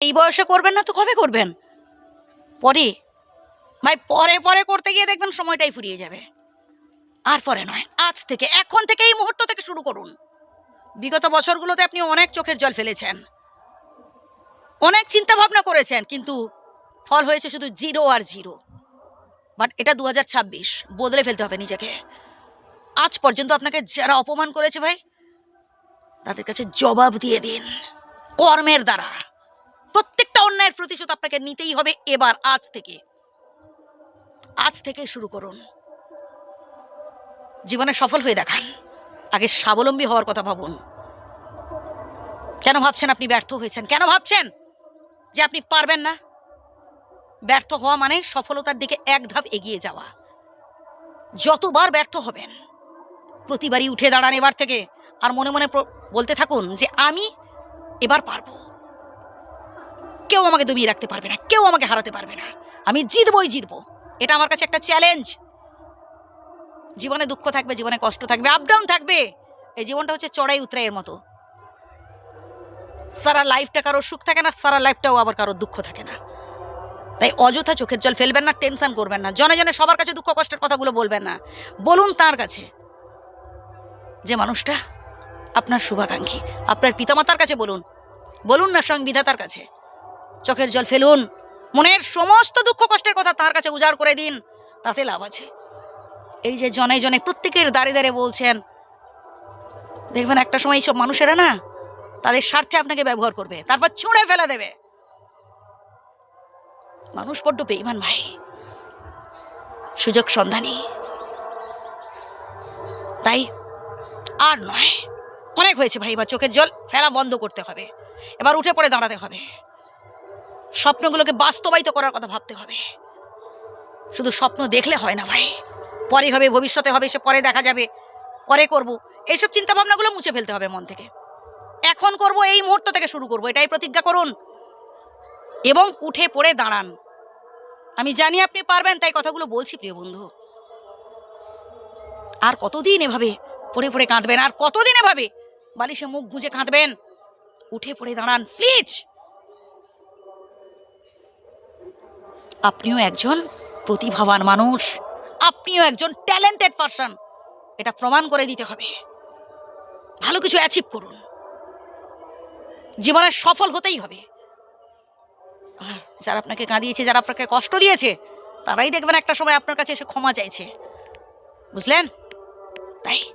এই বয়সে করবেন না তো কবে করবেন? পরে। ভাই, পরে পরে করতে গিয়ে দেখবেন সময়টাই ফুরিয়ে যাবে। আর পরে নয়, আজ থেকে, এখন থেকে এই মুহূর্ত থেকে শুরু করুন। বিগত বছরগুলোতে আপনি অনেক চোখের জল ফেলেছেন। অনেক চিন্তা ভাবনা করেছেন, কিন্তু ফল হয়েছে শুধু জিরো আর জিরো। বাট এটা দু হাজার ছাব্বিশ, বদলে ফেলতে হবে নিজেকে। আজ পর্যন্ত আপনাকে যারা অপমান করেছে ভাই, তাদের কাছে জবাব দিয়ে দিন। কর্মের দ্বারা। অন্যায়ের প্রতিশোধ আপনাকে নিতেই হবে এবার, আজ থেকে। আজ থেকে শুরু করুন। জীবনে সফল হয়ে দেখান। আগে স্বাবলম্বী হওয়ার কথা ভাবুন। কেন ভাবছেন আপনি ব্যর্থ হয়েছেন? কেন ভাবছেন যে আপনি পারবেন না? ব্যর্থ হওয়া মানে সফলতার দিকে এক ধাপ এগিয়ে যাওয়া। যতবার ব্যর্থ হবেন, প্রতিবারই উঠে দাঁড়ান এবার থেকে। আর মনে মনে বলতে থাকুন যে আমি এবার পারব। কেউ আমাকে দমিয়ে রাখতে পারবে না, কেউ আমাকে হারাতে পারবে না। আমি জিতবই জিতবো। এটা আমার কাছে একটা চ্যালেঞ্জ জীবনে দুঃখ থাকবে, জীবনে কষ্ট থাকবে আপ ডাউন থাকবে। এই জীবনটা হচ্ছে চড়াই উতরাইয়ের মতো। সারা লাইফটা কারোর সুখ থাকে না, সারা লাইফটাও আবার কারোর দুঃখ থাকে না। তাই অযথা চোখের জল ফেলবেন না টেনশন করবেন না। জনে জনে সবার কাছে দুঃখ কষ্টের কথাগুলো বলবেন না। বলুন তার কাছে যে, মানুষটা, আপনার শুভাকাঙ্ক্ষী, আপনার পিতামাতার কাছে বলুন। বলুন না স্বয়ং বিধাতার কাছে। চোখের জল ফেলুন। মনের সমস্ত দুঃখ কষ্টের কথা তার কাছে উজাড় করে দিন। তাতে লাভ আছে। এই যে জনে জনে প্রত্যেকের দাঁড়ে দাঁড়ে বলছেন, দেখবেন একটা সময় এইসব মানুষেরা না, তাদের স্বার্থে আপনাকে ব্যবহার করবে, তারপর ছুঁড়ে ফেলে দেবে। মানুষ বড্ড বেইমান ভাই। সুযোগ সন্ধানী। তাই আর নয়, অনেক হয়েছে ভাই, এবার চোখের জল ফেলা বন্ধ করতে হবে। এবার উঠে পড়ে দাঁড়াতে হবে। স্বপ্নগুলোকে বাস্তবায়িত করার কথা ভাবতে হবে। শুধু স্বপ্ন দেখলে হয় না ভাই। পরে হবে ভবিষ্যতে হবে, সে পরে দেখা যাবে, পরে করব। এইসব চিন্তা ভাবনাগুলো মুছে ফেলতে হবে মন থেকে। এখন করব, এই মুহূর্ত থেকে শুরু করব, এটাই প্রতিজ্ঞা করুন। এবং উঠে পড়ে দাঁড়ান। আমি জানি আপনি পারবেন, তাই কথাগুলো বলছি, প্রিয় বন্ধু। আর কতদিন এভাবে পড়ে পড়ে কাঁদবেন? আর কতদিন এভাবে বালিশে মুখ গুঁজে কাঁদবেন? উঠে পড়ে দাঁড়ান, প্লিজ! আপনিও একজন প্রতিভাবান মানুষ। আপনিও একজন ট্যালেন্টেড পারসন এটা প্রমাণ করে দিতে হবে। ভালো কিছু অ্যাচিভ করুন। জীবনে সফল হতেই হবে। আর যারা আপনাকে কাঁদিয়েছে, যারা আপনাকে কষ্ট দিয়েছে, তারাই দেখবেন একটা সময় আপনার কাছে এসে ক্ষমা চাইছে। বুঝলেন? তাই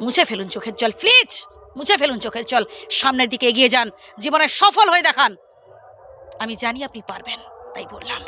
মুছে ফেলুন চোখের জল প্লিজ মুছে ফেলুন চোখের জল। সামনের দিকে এগিয়ে যান। জীবনে সফল হয়ে দেখান। আমি জানি আপনি পারবেন, তাই বললাম।